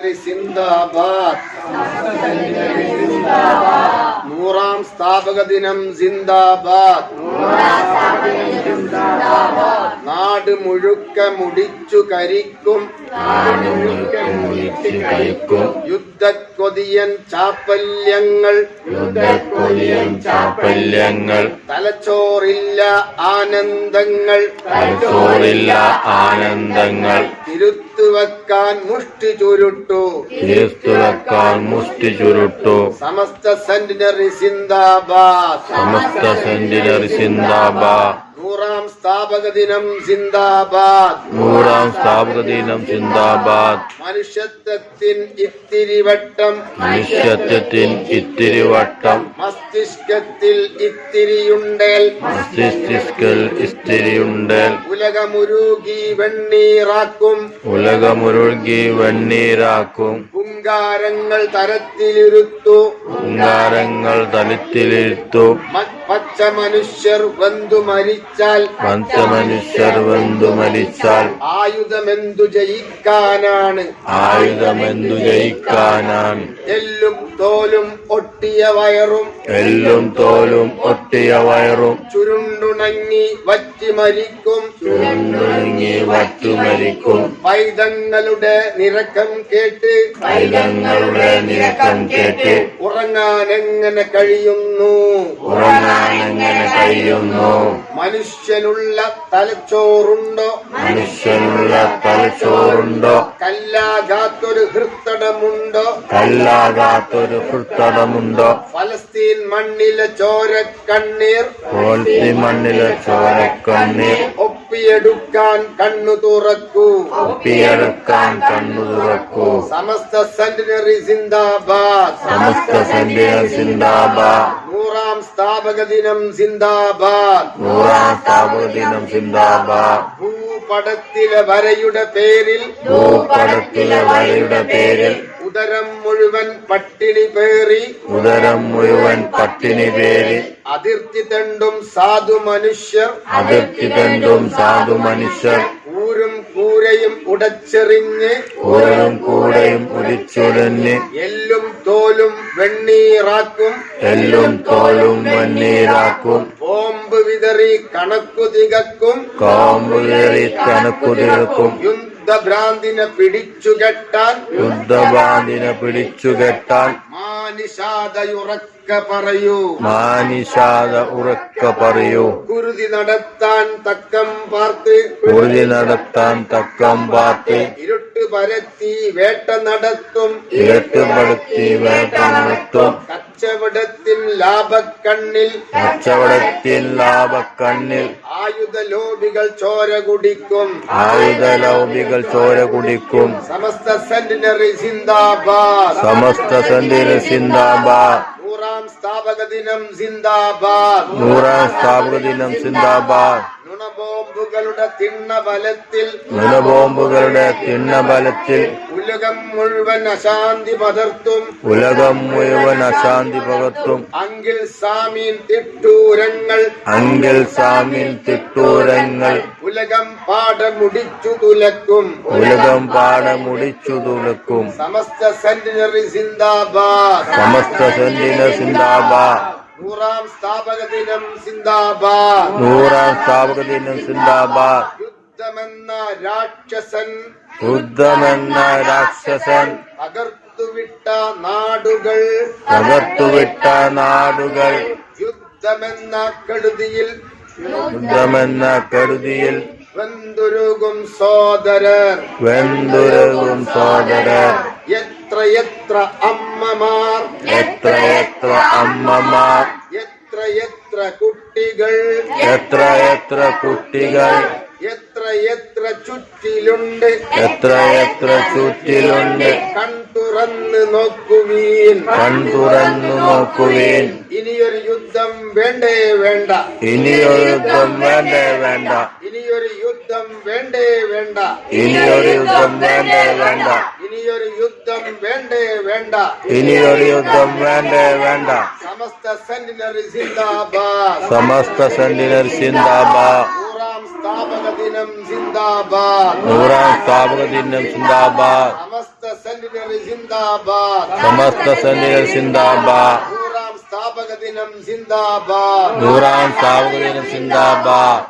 സിന്ദാബാദ്. നൂറാം സ്ഥാപക ദിനം സിന്ദാബാദ്. നാട് മുഴുക്ക മുടിച്ചു കരിക്കും. യുദ്ധക്കൊതിയൻ ചാപ്പല്യങ്ങൾ. ചാപ്പല്യങ്ങൾ. തലച്ചോറില്ല ആനന്ദങ്ങൾ. തലച്ചോറില്ല ആനന്ദങ്ങൾ. തിരുത്തുവെക്കാൻ മുഷ്ടി ചുരുട്ടു. തിരുത്തുവെക്കാൻ മുഷ്ടി ചുരുട്ടു. സമസ്ത സെന്റിനറി സിന്ദാബാദ്. സമസ്ത സെന്റിനറി സിന്ദാബാദ്. നൂറാം സ്ഥാപക ദിനം സിന്ദാബാദ്. നൂറാം സ്ഥാപക ദിനം സിന്ദാബാദ്. മനുഷ്യത്വത്തിൻ ഇത്തിരി വട്ടം മനുഷ്യത്വത്തിൻ ഇത്തിരി വട്ടം മസ്തിഷ്കത്തിൽ ഇത്തിരിയുണ്ടേൽ. മസ്തിഷ്കൽ ഇസ്തിരിയുണ്ടേൽ ഉലകമുരുകി വെണ്ണീറാക്കും. ഉലകമുരുകി വെണ്ണീറാക്കും കുങ്കാരങ്ങൾ തരത്തിലിരുത്തു. കുങ്കാരങ്ങൾ തലത്തിലിരുത്തു. മ- പച്ച മനുഷ്യർ വന്തു മരിച്ചാൽ മനുഷ്യർ വന്തു മരിച്ചാൽ ആയുധമെന്തു ജയിക്കാനാണ് ആയുധമെന്തു ജയിക്കാനാണ് എല്ലും തോലും ഒട്ടിയ വയറും എല്ലും തോലും ഒട്ടിയ വയറും ചുരുണ്ടുണങ്ങി വറ്റി മരിക്കും. ചുരുണ്ടുണങ്ങി വറ്റുമരിക്കും പൈതങ്ങളുടെ നിരക്കം കേട്ട് പൈതങ്ങളുടെ നിരക്കം കേട്ട് ഉറങ്ങാൻ എങ്ങനെ കഴിയുന്നു? ഉറങ്ങാൻ എങ്ങനെ കഴിയുന്നു? മനുഷ്യനുള്ള തലച്ചോറുണ്ടോ? മനുഷ്യനുള്ള തലച്ചോറുണ്ടോ? കല്ലാകാത്തൊരു ഹൃത്തടമുണ്ടോ? കല്ലാകാത്തൊരു ഹൃത്തടമുണ്ടോ ഫലസ്തീൻ മണ്ണിലെ ചോരക്കണ്ണീർ പോൽത്തി മണ്ണിലെ ചോരക്കണ്ണീർ. ഒപ്പിയെടുക്കാൻ കണ്ണു തുറക്കൂ. ഒപ്പിയെടുക്കാൻ കണ്ണു തുറക്കൂ. സമസ്ത സെന്റിനറി സിന്ദാബാദ്. സമസ്ത സെന്റിനറി സിന്ദാബാദ്. നൂറാം സ്ഥാപക ദിനം സിന്ദാബാദ്. നൂറാം സ്ഥാപക ദിനം സിന്ദാബാദ്. ഭൂപടത്തിലെ വരയുടെ പേരിൽ ഭൂപടത്തിലെ വരയുടെ പേരിൽ ഉദരം മുഴുവൻ പട്ടിണി പേറി ഉദരം മുഴുവൻ പട്ടിണി പേറി അതിർത്തി തണ്ടും സാധു മനുഷ്യർ അതിർത്തി തണ്ടും സാധു മനുഷ്യർ ഊരും കൂരയും ഉടച്ചെറിഞ്ഞ് ഊരും കൂരയും ഉദിച്ചുടഞ്ഞ് എല്ലും തോലും വെണ്ണീറാക്കും എല്ലും തോലും വെണ്ണീറാക്കും കോമ്പ് വിതറി കണക്കു തികക്കും കോമ്പ് വിതറി കണക്കു തീർക്കും യുദ്ധഭ്രാന്തിനെ പിടിച്ചുകെട്ടാൻ യുദ്ധബാന്ധിനെ പിടിച്ചുകെട്ടാൻ മാനിഷാദയുറക്ക പറയൂ. മാനിഷാദ ഉറക്ക പറയൂ. കുരുതി നടത്താൻ തക്കം പാർത്ത് കുരുതി നടത്താൻ തക്കം പാർത്ത് ഇരുട്ട് പരത്തി വേട്ട നടത്തും. ഇരുട്ട് പരത്തി വേട്ട നടത്തും. കച്ചവടത്തിൽ ലാഭക്കണ്ണിൽ കച്ചവടത്തിൽ ലാഭക്കണ്ണിൽ ആയുധ ലോബികൾ ചോര കുടിക്കും. ആയുധലോപികൾ ചോര കുടിക്കും. സമസ്ത സെന്റിനറി സിന്ദാബാദ്. സമസ്ത സെന്റിനറി സിന്ദാബാദ്. നൂറാം സ്ഥാപക ദിനം സിന്ദാബാദ്. നൂറാം സ്ഥാപക ദിനം സിന്ദാബാദ്. നുണബോംബുകളുടെ തിണ്ണ ബലത്തിൽ തിണ്ണബലത്തിൽ ഉലകം മുഴുവൻ അശാന്തി പകർത്തും ഉലകം മുഴുവൻ അശാന്തി പകർത്തും. അങ്കിൽ സാമീൻ തിട്ടൂരങ്ങൾ അങ്കിൽ സാമീൻ തിട്ടൂരങ്ങൾ ഉലകം പാട മുടിച്ചു തുലക്കും. ഉലകം പാടമുടിച്ചു തുലക്കും. സമസ്ത സെന്റിനറി സിന്ദാബാദ്. സമസ്ത സെന്റിനറി സിന്ദാബാദ്. നൂറാം സ്ഥാപക ദിനം സിന്ദാബാദ്. നൂറാം സ്ഥാപക ദിനം സിന്ദാബാദ്. യുദ്ധമെന്ന രാക്ഷസൻ യുദ്ധമെന്ന രാക്ഷസൻ തകർത്തുവിട്ട നാടുകൾ. തകർത്തുവിട്ട നാടുകൾ. യുദ്ധമെന്ന കെടുതിയിൽ യുദ്ധമെന്ന കെടുതിയിൽ വെന്തുരുകും സോദരർ. വെന്തുരുകും സോദരർ. എത്ര എത്ര അമ്മമാർ. എത്ര എത്ര അമ്മമാർ. എത്ര എത്ര കുട്ടികൾ. എത്ര എത്ര കുട്ടികൾ. എത്ര എത്ര ചുറ്റിലുണ്ട്. എത്ര എത്ര ചുറ്റിലുണ്ട്. കൺ തുറന്ന് നോക്കുവീൻ. കൺതുറന്നു നോക്കുവീൻ. ഇനിയൊരു യുദ്ധം വേണ്ടേ വേണ്ട. ഇനിയൊരു യുദ്ധം വേണ്ടേ വേണ്ട. ഇനിയൊരു യുദ്ധം വേണ്ടേ വേണ്ട. ഇനിയൊരു യുദ്ധം വേണ്ടേ വേണ്ട. ഇനിയൊരു യുദ്ധം വേണ്ടേ വേണ്ട ഇനിയൊരു യുദ്ധം വേണ്ടേ വേണ്ട സമസ്ത സെന്റിനറി സിന്ദാബാദ് സമസ്ത സെന്റിനർ സിന്ദാബാദ് നൂറാം നൂറാം സ്ഥാപക ദിനം സിന്ദാബാദ് നൂറാം സ്ഥാപക ദിനം സിന്ദാബാദ് സമസ്ത സെല്ലിനറി സിന്ദാബാദ് സമസ്ത സന്നിധി സിന്ദാബാദ് നൂറാം സ്ഥാപക ദിനം സിന്ദാബാദ് നൂറാം സ്ഥാപക ദിനം സിന്ദാബാദ്